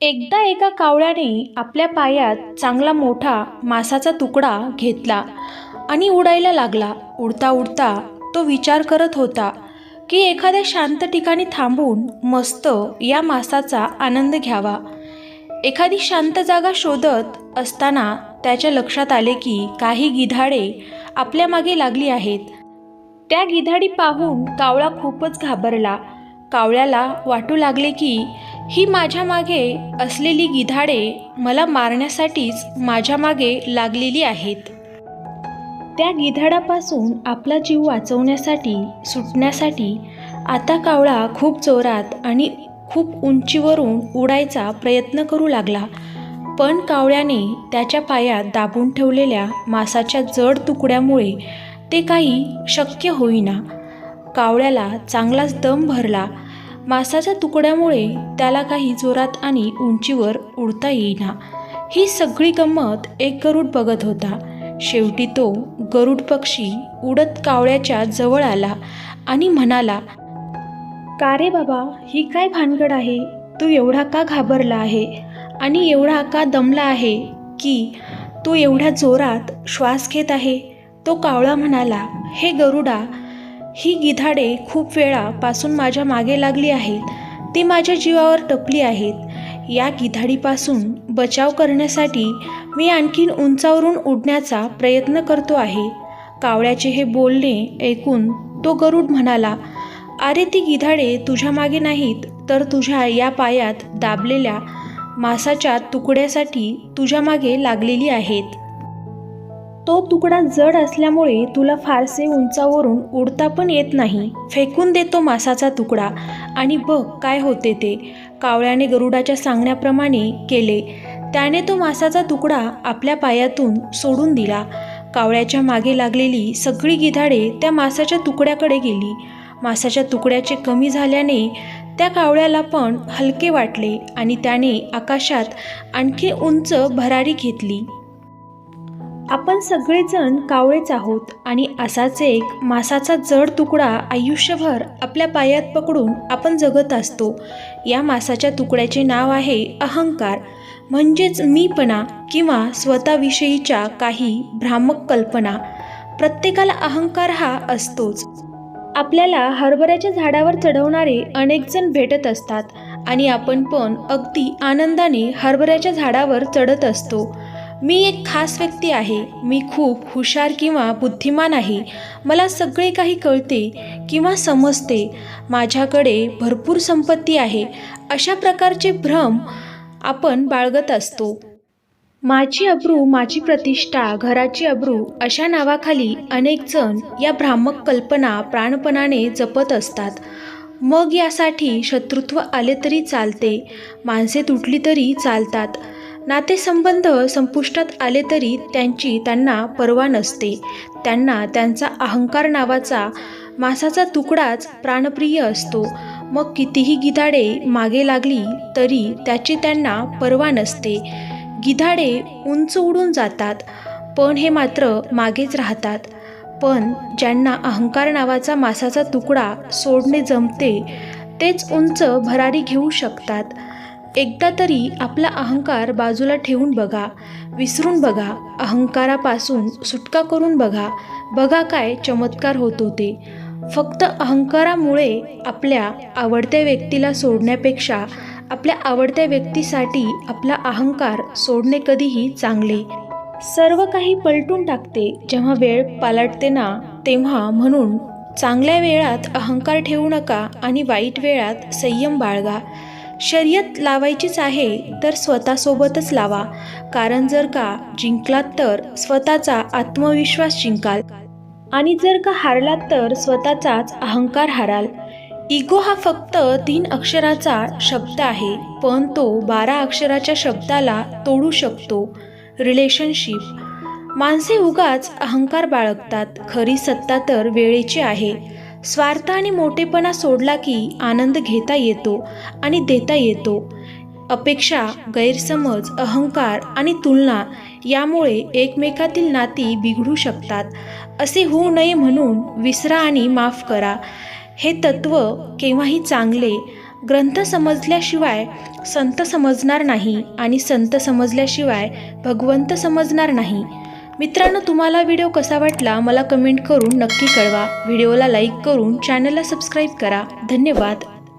एकदा एका कावळ्याने आपल्या पायात चांगला मोठा मासाचा तुकडा घेतला आणि उडायला लागला. उडता उडता तो विचार करत होता की एखाद्या शांत ठिकाणी थांबून मस्त या मासाचा आनंद घ्यावा. एखादी शांत जागा शोधत असताना त्याच्या लक्षात आले की काही गिधाडे आपल्या मागे लागली आहेत. त्या गिधाडी पाहून कावळा खूपच घाबरला. कावळ्याला वाटू लागले की ही माझ्या मागे असलेली गिधाडे मला मारण्यासाठीच माझ्या मागे लागलेली आहेत. त्या गिधाडापासून आपला जीव वाचवण्यासाठी सुटण्यासाठी आता कावळा खूप जोरात आणि खूप उंचीवरून उडायचा प्रयत्न करू लागला पण कावळ्याने त्याच्या पायात दाबून ठेवलेल्या मासाच्या जड तुकड्यामुळे ते काही शक्य होईना. कावळ्याला चांगलाच दम भरला मासाच्या तुकड्यामुळे त्याला काही जोरात आणि उंचीवर उडता येईना. ही सगळी गंमत एक गरुड बघत होता. शेवटी तो गरुड पक्षी उडत कावळ्याच्या जवळ आला आणि म्हणाला का रे बाबा ही काय भानगड आहे? तू एवढा का घाबरला आहे? आणि एवढा का दमला आहे की तू एवढ्या जोरात श्वास घेत आहे? तो कावळा म्हणाला हे गरुडा ही गिधाडे खूप वेळापासून माझ्या मागे लागली आहेत. ती माझ्या जीवावर टपली आहेत. या गिधाडीपासून बचाव करण्यासाठी मी आणखीन उंचावरून उडण्याचा प्रयत्न करतो आहे. कावळ्याचे हे बोलणे ऐकून तो गरुड म्हणाला अरे ती गिधाडे तुझ्या मागे नाहीत तर तुझ्या या पायात दाबलेल्या मासाच्या तुकड्यासाठी तुझ्या मागे लागलेली आहेत. तो तुकडा जड असल्यामुळे तुला फारसे उंचावरून उडता पण येत नाही. फेकून देतो मासाचा तुकडा. आणि बघ काय होते ते. कावळ्याने गरुडाच्या सांगण्याप्रमाणे केले. त्याने तो मासाचा तुकडा आपल्या पायातून सोडून दिला. कावळ्याच्या मागे लागलेली सगळी गिधाडे त्या मासाच्या तुकड्याकडे गेली. मासाच्या तुकड्याचे कमी झाल्याने त्या कावळ्याला पण हलके वाटले आणि त्याने आकाशात आणखी उंच भरारी घेतली. आपण सगळेजण कावळेच आहोत आणि असाच एक मासाचा जड तुकडा आयुष्यभर आपल्या पायात पकडून आपण जगत असतो. या मासाच्या तुकड्याचे नाव आहे अहंकार. म्हणजेच मीपणा किंवा स्वतःविषयीच्या काही भ्रामक कल्पना. प्रत्येकाला अहंकार हा असतोच. आपल्याला हरभऱ्याच्या झाडावर चढवणारे अनेक जण भेटत असतात आणि आपण पण अगदी आनंदाने हरभऱ्याच्या झाडावर चढत असतो. मी एक खास व्यक्ती आहे. मी खूप हुशार किंवा बुद्धिमान आहे. मला सगळे काही कळते किंवा समजते. माझ्याकडे भरपूर संपत्ती आहे. अशा प्रकारचे भ्रम आपण बाळगत असतो. माझी अब्रू माझी प्रतिष्ठा घराची अब्रू अशा नावाखाली अनेक जण या भ्रामक कल्पना प्राणपणाने जपत असतात. मग यासाठी शत्रुत्व आले तरी चालते. माणसे तुटली तरी चालतात. नातेसंबंध संपुष्टात आले तरी त्यांची त्यांना पर्वा नसते. त्यांना त्यांचा अहंकार नावाचा मासाचा तुकडाच प्राणप्रिय असतो. मग कितीही गिधाडे मागे लागली तरी त्याची त्यांना पर्वा नसते. गिधाडे उंच उडून जातात पण हे मात्र मागेच राहतात. पण ज्यांना अहंकार नावाचा मासाचा तुकडा सोडणे जमते तेच उंच भरारी घेऊ शकतात. एकदा तरी आपला अहंकार बाजूला ठेवून बघा विसरून बघा अहंकारापासून सुटका करून बघा बघा काय चमत्कार होत होते. फक्त अहंकारामुळे आपल्या आवडत्या व्यक्तीला सोडण्यापेक्षा आपल्या आवडत्या व्यक्तीसाठी आपला अहंकार सोडणे कधीही चांगले. सर्व काही पलटून टाकते जेव्हा वेळ पालटते ना तेव्हा म्हणून चांगल्या वेळात अहंकार ठेवू नका आणि वाईट वेळात संयम बाळगा. शर्यत लावायचीच आहे तर स्वतःसोबतच लावा. कारण जर का जिंकलात तर स्वतःचा आत्मविश्वास जिंकाल. आणि जर का हारलात तर स्वतःचाच अहंकार हाराल. इगो हा फक्त तीन अक्षराचा शब्द आहे पण तो बारा अक्षराच्या शब्दाला तोडू शकतो. रिलेशनशिप. माणसे उगाच अहंकार बाळगतात. खरी सत्ता तर वेळेची आहे. स्वार्थ आणि मोठेपणा सोडला की आनंद घेता येतो आणि देता येतो. अपेक्षा गैरसमज अहंकार आणि तुलना यामुळे एकमेकातील नाती बिघडू शकतात. असे होऊ नये म्हणून विसरा आणि माफ करा. हे तत्त्व केव्हाही चांगले ग्रंथ समजल्याशिवाय संत समजणार नाही आणि संत समजल्याशिवाय भगवंत समजणार नाही. मित्रांनो तुम्हाला व्हिडिओ कसा वाटला मला कमेंट करून नक्की कळवा. व्हिडिओला लाईक करून चॅनलला सबस्क्राईब करा. धन्यवाद.